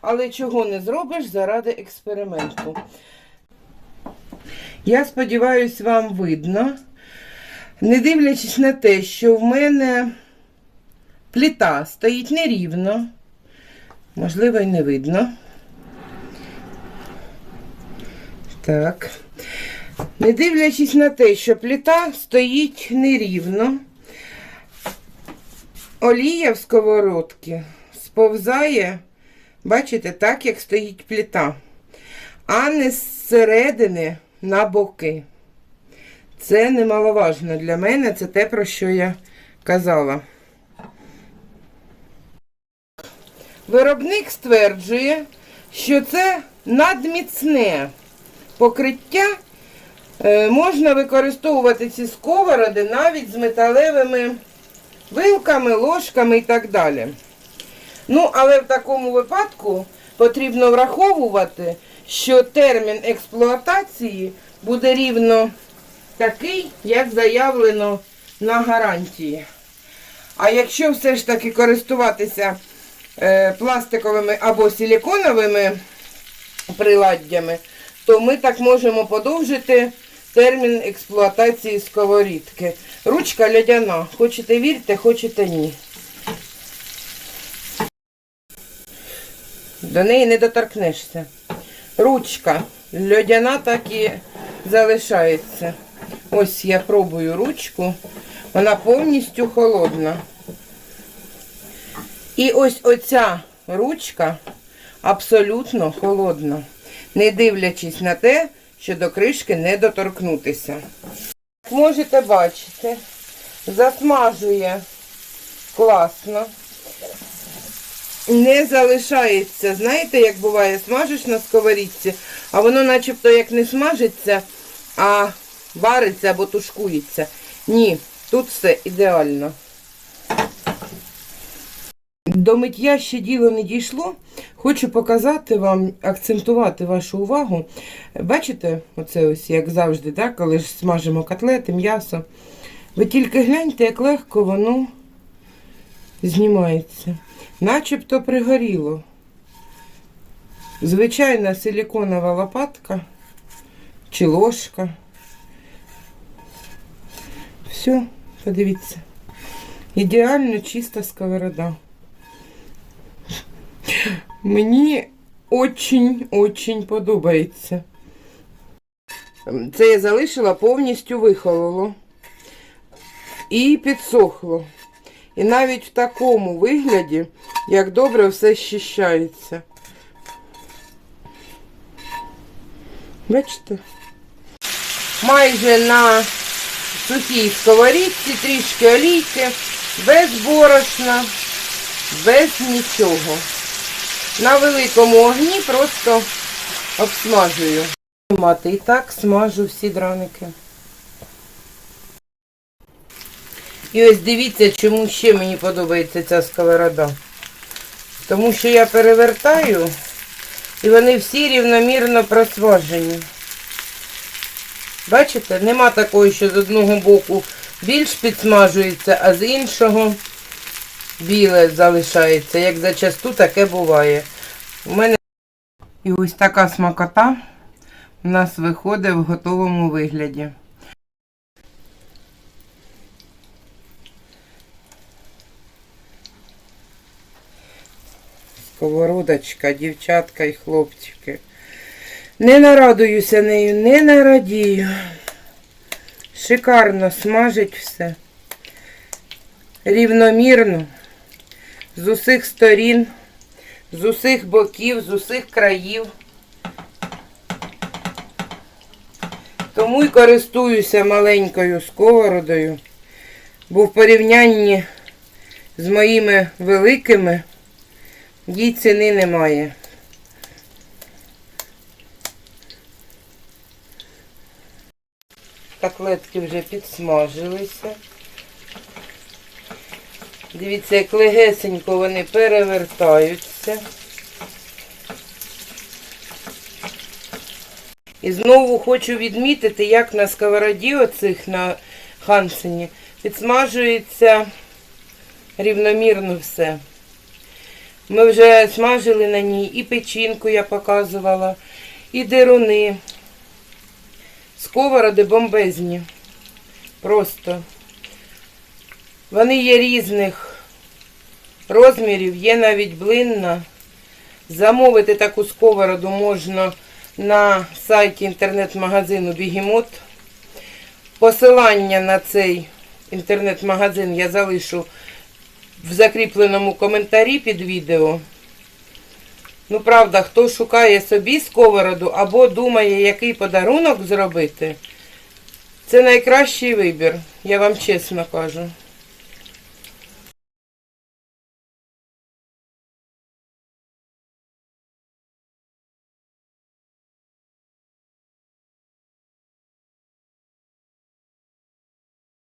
Але чого не зробиш заради експерименту. Я сподіваюся, вам видно. Не дивлячись на те, що в мене плита стоїть нерівно, можливо, і не видно. Так. Не дивлячись на те, що плита стоїть нерівно, олія в сковородці сповзає, бачите, так, як стоїть плита, а не зсередини на боки. Це немаловажно для мене, це те, про що я казала. Виробник стверджує, що це надміцне покриття. Е, Можна використовувати ці сковороди навіть з металевими вилками, ложками і так далі. Ну, але в такому випадку потрібно враховувати, що термін експлуатації буде рівно такий, як заявлено на гарантії. А якщо все ж таки користуватися е, пластиковими або силіконовими приладдями, то ми так можемо подовжити термін експлуатації сковорідки. Ручка льодяна. Хочете вірте, хочете ні. До неї не доторкнешся. Ручка льодяна так і залишається. Ось я пробую ручку. Вона повністю холодна. І ось оця ручка абсолютно холодна, не дивлячись на те, що до кришки не доторкнутися. Як можете бачити, засмажує класно. Не залишається, знаєте, як буває, смажиш на сковорідці, а воно начебто як не смажиться, а вариться або тушкується. Ні, тут все ідеально. До миття ще діло не дійшло. Хочу показати вам, акцентувати вашу увагу. Бачите, оце ось, як завжди, так, коли ж смажимо котлети, м'ясо. Ви тільки гляньте, як легко воно знімається. Начебто пригоріло. Звичайна силіконова лопатка чи ложка. Все, подивіться. Ідеально чиста сковорода. Мені очень-очень подобається. Це я залишила повністю вихололо і підсохло. І навіть в такому вигляді, як добре все щищається. Бачите? Майже на сухій сковорідці, трішки олійки, без борошна, без нічого. На великому огні просто обсмажую. Мати і так смажу всі драники. І ось дивіться, чому ще мені подобається ця сковорода. Тому що я перевертаю, і вони всі рівномірно просмажені. Бачите, нема такої, що з одного боку більш підсмажується, а з іншого біле залишається. Як зачасту таке буває. У мене і ось така смакота у нас виходить в готовому вигляді. Сковородочка, дівчатка і хлопчики. Не нарадуюся нею, не нарадію. Шикарно смажить все. Рівномірно. З усіх сторін, з усіх боків, з усіх країв. Тому й користуюся маленькою сковородою, бо в порівнянні з моїми великими їй ціни немає. Котлетки вже підсмажилися. Дивіться, як легесенько вони перевертаються. І знову хочу відмітити, як на сковороді оцих на Хансені підсмажується рівномірно все. Ми вже смажили на ній і печінку я показувала, і деруни. Сковороди бомбезні. Просто. Вони є різних розмірів, є навіть блинна. Замовити таку сковороду можна на сайті інтернет-магазину Бігемот. Посилання на цей інтернет-магазин я залишу в закріпленому коментарі під відео. Ну, правда, хто шукає собі сковороду або думає, який подарунок зробити, це найкращий вибір, я вам чесно кажу.